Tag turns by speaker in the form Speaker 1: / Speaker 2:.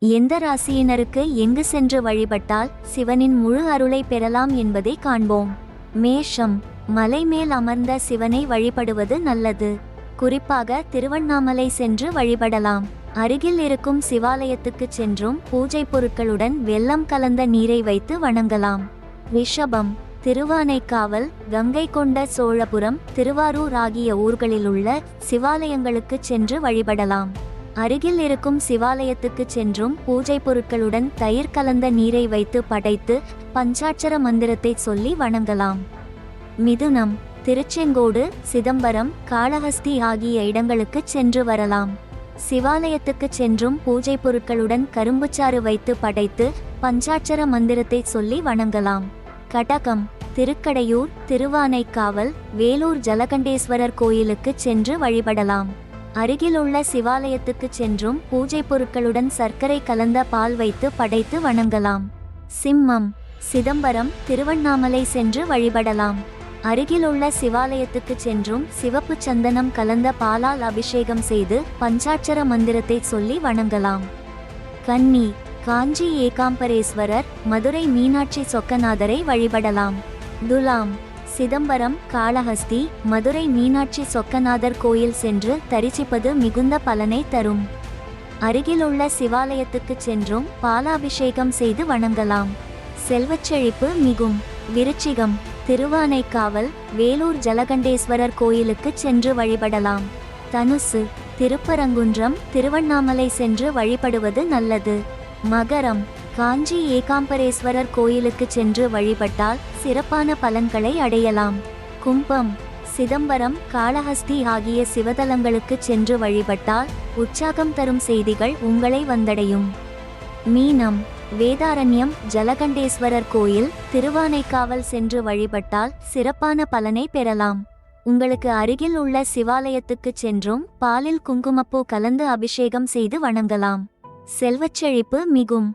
Speaker 1: எந்த ராசியினருக்கு எங்கு சென்று வழிபட்டால் சிவனின் முழு அருளை பெறலாம் என்பதை காண்போம். மேஷம் மலை மேல் அமர்ந்த சிவனை வழிபடுவது நல்லது. குறிப்பாக திருவண்ணாமலை சென்று வழிபடலாம். அருகில் இருக்கும் சிவாலயத்துக்கு சென்றும் பூஜை பொருட்களுடன் வெள்ளம் கலந்த நீரை வைத்து வணங்கலாம். ரிஷபம் திருவானைக்காவல் கங்கை கொண்ட சோழபுரம் திருவாரூர் ஆகிய ஊர்களில் உள்ள சிவாலயங்களுக்கு சென்று வழிபடலாம். அருகில் இருக்கும் சிவாலயத்துக்கு சென்றும் பூஜை பொருட்களுடன் தயிர் கலந்த நீரை வைத்து படைத்து பஞ்சாட்சர மந்திரத்தை சொல்லி வணங்கலாம். மிதுனம் திருச்செங்கோடு சிதம்பரம் காளஹஸ்தி ஆகிய இடங்களுக்கு சென்று வரலாம். சிவாலயத்துக்கு சென்றும் பூஜை பொருட்களுடன் கரும்புச்சாறு வைத்து படைத்து பஞ்சாட்சர மந்திரத்தை சொல்லி வணங்கலாம். கடகம் திருக்கடையூர் திருவானைக்காவல் வேலூர் ஜலகண்டேஸ்வரர் கோயிலுக்கு சென்று வழிபடலாம். அருகிலுள்ள சிவாலயத்துக்கு சென்றும் பூஜை பொருட்களுடன் சர்க்கரை கலந்த பால் வைத்து படைத்து வணங்கலாம். சிம்மம் சிதம்பரம் திருவண்ணாமலை சென்று வழிபடலாம். அருகிலுள்ள சிவாலயத்துக்கு சென்றும் சிவப்பு சந்தனம் கலந்த பாலால் அபிஷேகம் செய்து பஞ்சாட்சர மந்திரத்தை சொல்லி வணங்கலாம். கன்னி காஞ்சி ஏகாம்பரேஸ்வரர் மதுரை மீனாட்சி சொக்கநாதரை வழிபடலாம். துலாம் சிதம்பரம் காளஹஸ்தி மதுரை மீனாட்சி சொக்கநாதர் கோயில் சென்று தரிசிப்பது மிகுந்த பலனை தரும். அருகிலுள்ள சிவாலயத்துக்கு சென்றும் பாலாபிஷேகம் செய்து வணங்கலாம். செல்வச்செழிப்பு மிகும். விருச்சிகம் திருவானைக்காவல் வேலூர் ஜலகண்டேஸ்வரர் கோயிலுக்கு சென்று வழிபடலாம். தனுசு திருப்பரங்குன்றம் திருவண்ணாமலை சென்று வழிபடுவது நல்லது. மகரம் காஞ்சி ஏகாம்பரேஸ்வரர் கோயிலுக்கு சென்று வழிபட்டால் சிறப்பான பலன்களை அடையலாம். கும்பம் சிதம்பரம் காளஹஸ்தி ஆகிய சிவதலங்களுக்கு சென்று வழிபட்டால் உற்சாகம் தரும் செய்திகள் உங்களை வந்தடையும். மீனம் வேதாரண்யம் ஜலகண்டேஸ்வரர் கோயில் திருவானைக்காவல் சென்று வழிபட்டால் சிறப்பான பலனை பெறலாம். உங்களுக்கு அருகில் உள்ள சிவாலயத்துக்கு சென்றும் பாலில் குங்குமப்பூ கலந்து அபிஷேகம் செய்து வணங்கலாம். செல்வச்செழிப்பு மிகும்.